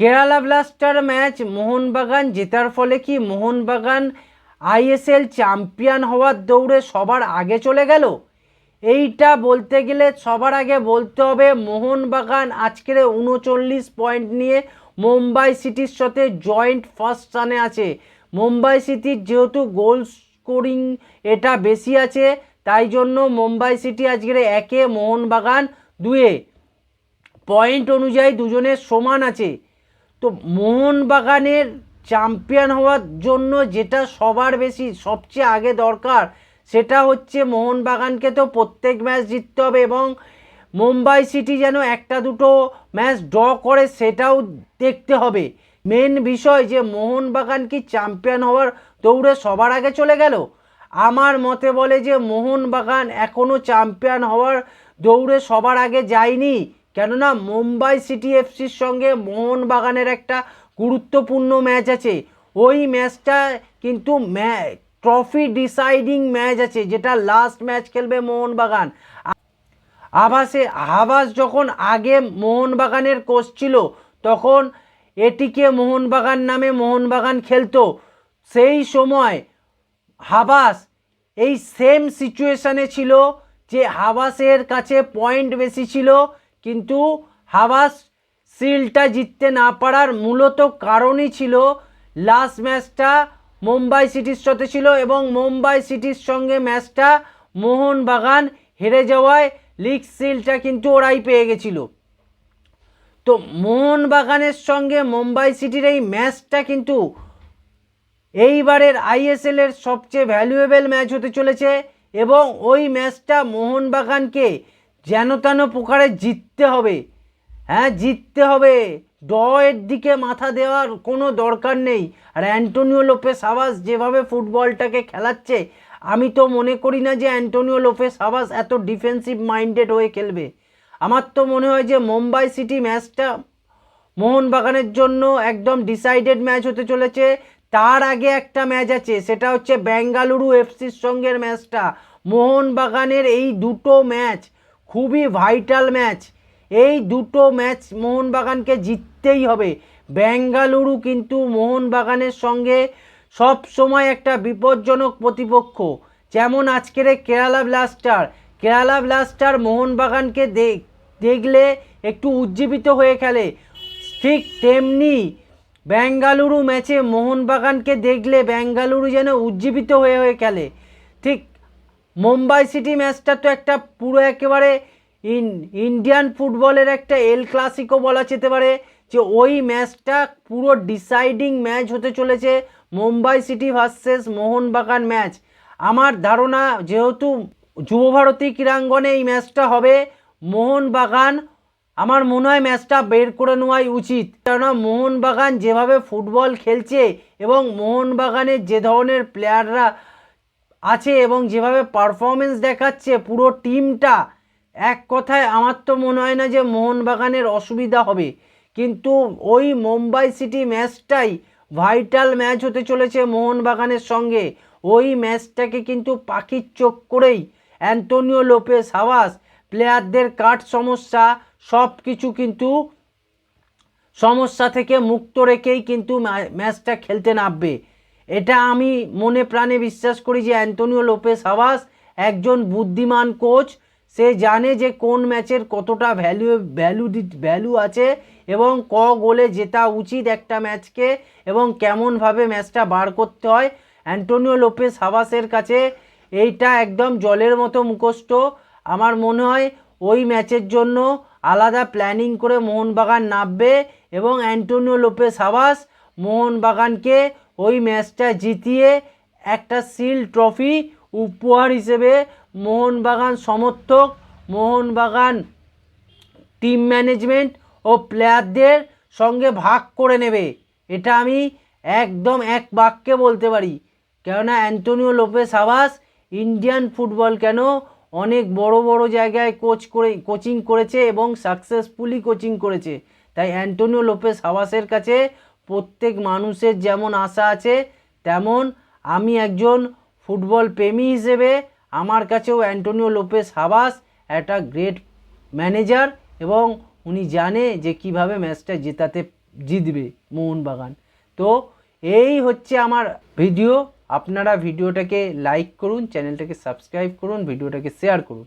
Kerala blaster match Mohun Bagan জেতার ফলে কি মোহনবাগান আইএসএল চ্যাম্পিয়ন হওয়ার দৌড়ে সবার আগে চলে গেল? এইটা বলতে গেলে সবার আগে বলতে হবে মোহনবাগান আজকের উনচল্লিশ পয়েন্ট নিয়ে মুম্বাই সিটির সাথে জয়েন্ট ফার্স্ট রানে আছে। মুম্বাই সিটির যেহেতু গোল স্কোরিং এটা বেশি আছে, তাই জন্য মুম্বাই সিটি আজকের একে, মোহনবাগান দুয়ে। পয়েন্ট অনুযায়ী দুজনের সমান আছে। তো মোহনবাগানের চ্যাম্পিয়ন হওয়ার জন্য যেটা সবার বেশি, সবচেয়ে আগে দরকার, সেটা হচ্ছে মোহনবাগানকে তো প্রত্যেক ম্যাচ জিততে হবে এবং মুম্বাই সিটি যেন একটা দুটো ম্যাচ ড্র করে সেটাও দেখতে হবে। মেন বিষয় যে মোহনবাগান কি চ্যাম্পিয়ন হওয়ার দৌড়ে সবার আগে চলে গেল? আমার মতে বলে যে মোহনবাগান এখনও চ্যাম্পিয়ন হওয়ার দৌড়ে সবার আগে যায়নি। কেননা মুম্বাই সিটি এফসির সঙ্গে মোহনবাগানের একটা গুরুত্বপূর্ণ ম্যাচ আছে। ওই ম্যাচটা কিন্তু ট্রফি ডিসাইডিং ম্যাচ আছে, যেটা লাস্ট ম্যাচ খেলবে মোহনবাগান। আবাসে, আবাস যখন আগে মোহনবাগানের কোচ ছিল, তখন এটিকে মোহনবাগান নামে মোহনবাগান খেলতো। সেই সময় হাবাস এই সেম সিচুয়েশানে ছিল যে হাবাসের কাছে পয়েন্ট বেশি ছিল কিন্তু হাবাস সিলটা জিততে না পারার মূলত কারণই ছিল লাস্ট ম্যাচটা মুম্বাই সিটির সাথে ছিল এবং মুম্বাই সিটির সঙ্গে ম্যাচটা মোহনবাগান হেরে যাওয়ায় লিগ সিলটা কিন্তু ওরাই পেয়ে গেছিল। তো মোহনবাগানের সঙ্গে মুম্বাই সিটির এই ম্যাচটা কিন্তু এইবারের আইএসএলের সবচেয়ে ভ্যালুয়েবল ম্যাচ হতে চলেছে এবং ওই ম্যাচটা মোহনবাগানকে যেন তেন প্রকারে জিততে হবে। হ্যাঁ জিততে হবে। ডয়ের দিকে মাথা দেওয়ার কোনো দরকার নেই। আর অ্যান্টোনিও লোপেস আবাস যেভাবে ফুটবলটাকে খেলাচ্ছে, আমি তো মনে করি না যে অ্যান্টোনিও লোপেস আবাস এত ডিফেন্সিভ মাইন্ডেড হয়ে খেলবে। আমার তো মনে হয় যে মুম্বাই সিটি ম্যাচটা মোহনবাগানের জন্য একদম ডিসাইডেড ম্যাচ হতে চলেছে। তার আগে একটা ম্যাচ আছে, সেটা হচ্ছে বেঙ্গালুরু এফসির সঙ্গের ম্যাচটা। মোহনবাগানের এই দুটো ম্যাচ খুবই ভাইটাল ম্যাচ এই দুটো ম্যাচ মোহনবাগানকে জিততেই হবে। বেঙ্গালুরু কিন্তু মোহনবাগানের সঙ্গে সব সময় একটা বিপজ্জনক প্রতিপক্ষ। যেমন আজকের কেরালা ব্লাস্টার। কেরালা ব্লাস্টার মোহনবাগানকে দেখলে একটু উজ্জীবিত হয়ে খেলে। ঠিক তেমনি বেঙ্গালুরু ম্যাচে মোহনবাগানকে দেখলে বেঙ্গালুরু যেন উজ্জীবিত হয়ে হয়ে খেলে। ঠিক মুম্বাই সিটি ম্যাচটা তো একটা পুরো একেবারে ইন, ইন্ডিয়ান ফুটবলের একটা এল ক্লাসিকও বলা যেতে পারে, যে ওই ম্যাচটা পুরো ডিসাইডিং ম্যাচ হতে চলেছে Mumbai City versus Mohun Bagan match. আমার ধারণা, যেহেতু যুবভারতী ক্রীড়াঙ্গনে এই ম্যাচটা হবে, মোহনবাগান, আমার মনে হয় ম্যাচটা বের করে নেওয়াই উচিত। কেননা মোহনবাগান যেভাবে ফুটবল খেলছে এবং মোহনবাগানের যে ধরনের প্লেয়াররা আছে এবং যেভাবে পারফরমেন্স দেখাচ্ছে পুরো টিমটা এক কথায় আমার তো মনে হয় না যে মোহনবাগানের অসুবিধা হবে। কিন্তু ওই মুম্বাই সিটি ম্যাচটাই ভাইটাল ম্যাচ হতে চলেছে মোহনবাগানের সঙ্গে। ওই ম্যাচটাকে কিন্তু পাখির চোখ করেই অ্যান্টোনিও লোপেস হাওয়াস প্লেয়ারদের কাট সমস্যা সব কিছু কিন্তু সমস্যা থেকে মুক্ত রেখেই কিন্তু ম্যাচটা খেলতে নামবে। এটা আমি মনে প্রাণে বিশ্বাস করি যে অ্যান্টোনিও লোপেস হাওয়াস একজন বুদ্ধিমান কোচ। সে জানে যে কোন ম্যাচের কতটা ভ্যালু ভ্যালু ভ্যালু আছে এবং ক গোলে জেতা উচিত একটা ম্যাচকে এবং কেমনভাবে ম্যাচটা বার করতে হয়। অ্যান্টোনিও লোপেস হাওয়াসের কাছে এইটা একদম জলের মতো মুখস্থ। আমার মনে হয় ওই ম্যাচের জন্য আলাদা প্ল্যানিং করে মোহনবাগান নামবে এবং অ্যান্টোনিও লোপেস হাওয়াস মোহনবাগানকে ওই ম্যাচটা জিতিয়ে একটা সিল ট্রফি উপহার হিসেবে মোহনবাগান সমর্থক, মোহনবাগান টিম ম্যানেজমেন্ট ও প্লেয়ারদের সঙ্গে ভাগ করে নেবে। এটা আমি একদম এক বাক্যে বলতে পারি। কেননা Antonio Lopez Habas Indian football কেন অনেক বড় বড় জায়গায় কোচ করে, কোচিং করেছে এবং সাকসেসফুলি কোচিং করেছে। তাই অ্যান্টোনিও লোপেস হাওয়াসের কাছে প্রত্যেক মানুষের যেমন আশা আছে, তেমন আমি একজন ফুটবল প্রেমী হিসেবে আমার কাছেও অ্যান্টোনিও লোপেস হাবাস একটা গ্রেট ম্যানেজার এবং উনি জানে যে কীভাবে ম্যাচটা জেতাতে জিতবে মোহনবাগান। তো এই হচ্ছে আমার ভিডিও। আপনারা ভিডিওটাকে লাইক করুন, চ্যানেলটাকে সাবস্ক্রাইব করুন, ভিডিওটাকে শেয়ার করুন।